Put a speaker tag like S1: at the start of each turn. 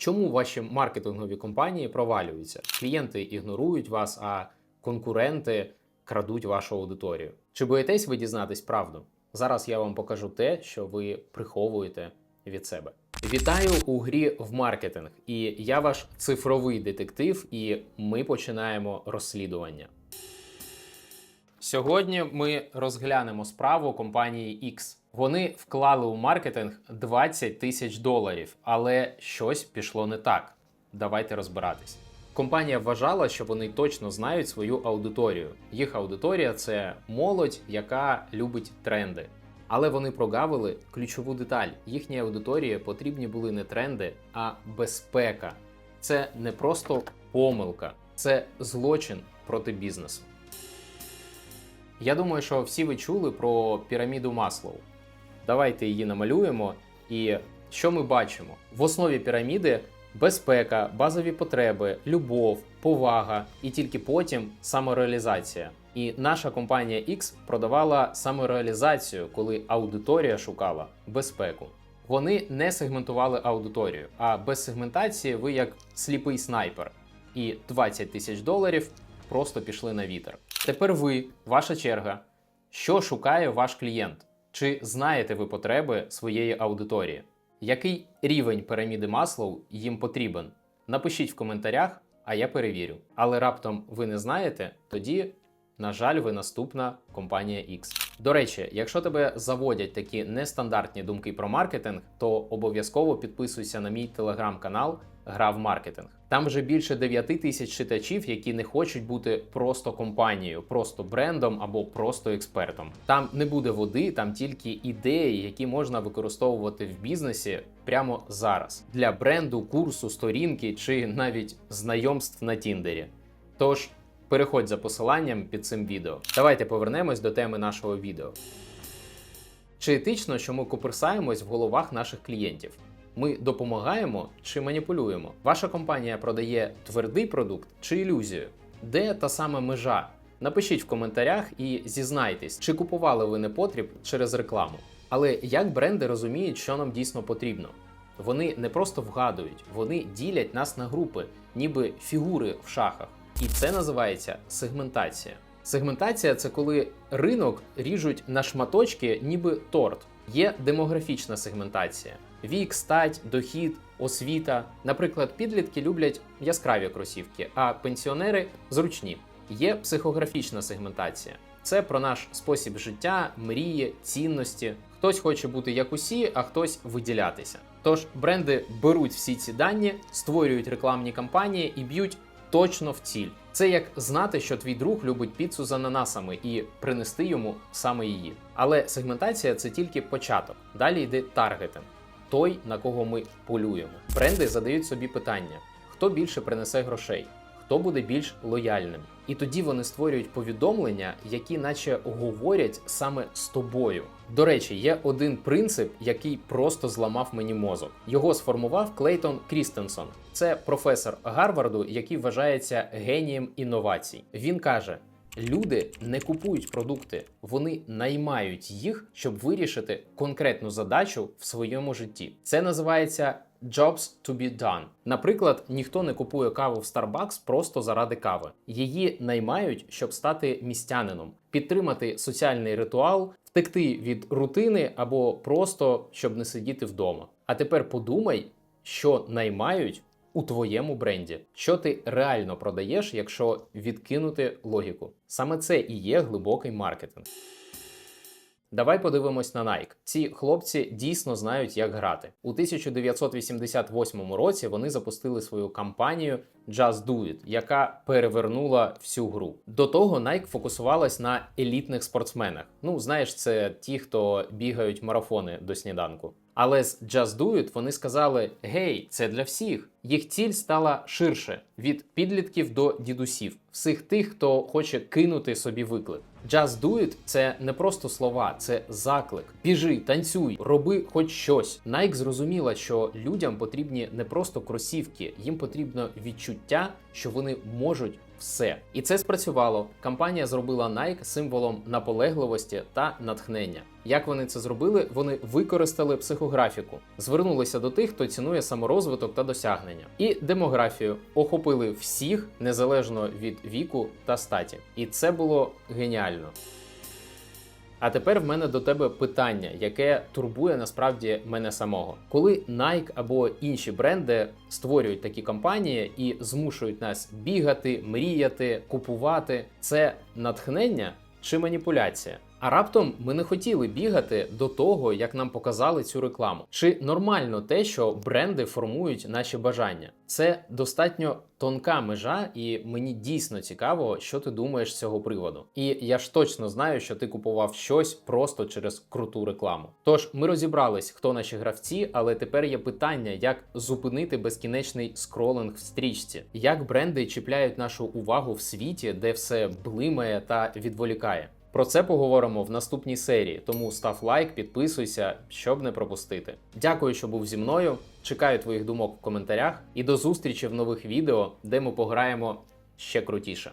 S1: Чому ваші маркетингові компанії провалюються? Клієнти ігнорують вас, а конкуренти крадуть вашу аудиторію. Чи боїтесь ви дізнатись правду? Зараз я вам покажу те, що ви приховуєте від себе. Вітаю у грі в маркетинг, і я ваш цифровий детектив, і ми починаємо розслідування. Сьогодні ми розглянемо справу компанії X. Вони вклали у маркетинг 20 тисяч доларів, але щось пішло не так. Давайте розбиратись. Компанія вважала, що вони точно знають свою аудиторію. Їх аудиторія це молодь, яка любить тренди. Але вони прогавили ключову деталь. Їхній аудиторії потрібні були не тренди, а безпека. Це не просто помилка, це злочин проти бізнесу. Я думаю, що всі ви чули про піраміду Маслоу. Давайте її намалюємо. І що ми бачимо? В основі піраміди безпека, базові потреби, любов, повага і тільки потім самореалізація. І наша компанія X продавала самореалізацію, коли аудиторія шукала безпеку. Вони не сегментували аудиторію, а без сегментації ви як сліпий снайпер. І 20 тисяч доларів просто пішли на вітер. Тепер ви, ваша черга. Що шукає ваш клієнт? Чи знаєте ви потреби своєї аудиторії? Який рівень піраміди Маслоу їм потрібен? Напишіть в коментарях, а я перевірю. Але раптом ви не знаєте, тоді, на жаль, ви наступна компанія X. До речі, якщо тебе заводять такі нестандартні думки про маркетинг, то обов'язково підписуйся на мій телеграм-канал Гра в маркетинг. Там вже більше 9 тисяч читачів, які не хочуть бути просто компанією, просто брендом або просто експертом. Там не буде води, там тільки ідеї, які можна використовувати в бізнесі прямо зараз для бренду, курсу, сторінки чи навіть знайомств на Тіндері. Тож переходь за посиланням під цим відео. Давайте повернемось до теми нашого відео. Чи етично, що ми куперсаємось в головах наших клієнтів? Ми допомагаємо чи маніпулюємо? Ваша компанія продає твердий продукт чи ілюзію? Де та сама межа? Напишіть в коментарях і зізнайтесь, чи купували ви непотріб через рекламу. Але як бренди розуміють, що нам дійсно потрібно? Вони не просто вгадують, вони ділять нас на групи, ніби фігури в шахах. І це називається сегментація. Сегментація це коли ринок ріжуть на шматочки, ніби торт. Є демографічна сегментація: вік, стать, дохід, освіта. Наприклад, підлітки люблять яскраві кросівки, а пенсіонери зручні. Є психографічна сегментація. Це про наш спосіб життя, мрії, цінності. Хтось хоче бути як усі, а хтось виділятися. Тож бренди беруть всі ці дані, створюють рекламні кампанії і б'ють точно в ціль. Це як знати, що твій друг любить піцу з ананасами і принести йому саме її. Але сегментація це тільки початок. Далі йде таргетинг, той, на кого ми полюємо. Бренди задають собі питання: хто більше принесе грошей, хто буде більш лояльним. І тоді вони створюють повідомлення, які наче говорять саме з тобою. До речі, є один принцип, який просто зламав мені мозок. Його сформував Клейтон Крістенсон. Це професор Гарварду, який вважається генієм інновацій. Він каже: люди не купують продукти, вони наймають їх, щоб вирішити конкретну задачу в своєму житті. Це називається Jobs to be done. Наприклад, ніхто не купує каву в Starbucks просто заради кави. Її наймають, щоб стати містянином, підтримати соціальний ритуал, втекти від рутини або просто щоб не сидіти вдома. А тепер подумай, що наймають у твоєму бренді, що ти реально продаєш, якщо відкинути логіку. Саме це і є глибокий маркетинг. Давай подивимось на Nike. Ці хлопці дійсно знають, як грати. У 1988 році вони запустили свою кампанію Just Do It, яка перевернула всю гру. До того Nike фокусувалась на елітних спортсменах. Ну, знаєш, це ті, хто бігають марафони до сніданку. Але з Just Do It вони сказали: гей, це для всіх. Їх ціль стала ширше від підлітків до дідусів, всіх тих, хто хоче кинути собі виклик. Just Do It – це не просто слова, це заклик. Біжи, танцюй, роби хоч щось. Nike зрозуміла, що людям потрібні не просто кросівки, їм потрібно відчуття, що вони можуть все. І це спрацювало. Компанія зробила Nike символом наполегливості та натхнення. Як вони це зробили? Вони використали психографіку, звернулися до тих, хто цінує саморозвиток та досягнення, і демографію охопили всіх незалежно від віку та статі. І це було геніально. А тепер в мене до тебе питання, яке турбує насправді мене самого. Коли Nike або інші бренди створюють такі кампанії і змушують нас бігати, мріяти, купувати, це натхнення чи маніпуляція? А раптом ми не хотіли бігати до того, як нам показали цю рекламу. Чи нормально те, що бренди формують наші бажання? Це достатньо тонка межа, і мені дійсно цікаво, що ти думаєш з цього приводу. І я ж точно знаю, що ти купував щось просто через круту рекламу. Тож ми розібрались, хто наші гравці, але тепер є питання, як зупинити безкінечний скролинг в стрічці, як бренди чіпляють нашу увагу в світі, де все блимає та відволікає. Про це поговоримо в наступній серії, тому став лайк, підписуйся, щоб не пропустити. Дякую, що був зі мною. Чекаю твоїх думок в коментарях і до зустрічі в нових відео, де ми пограємо ще крутіше.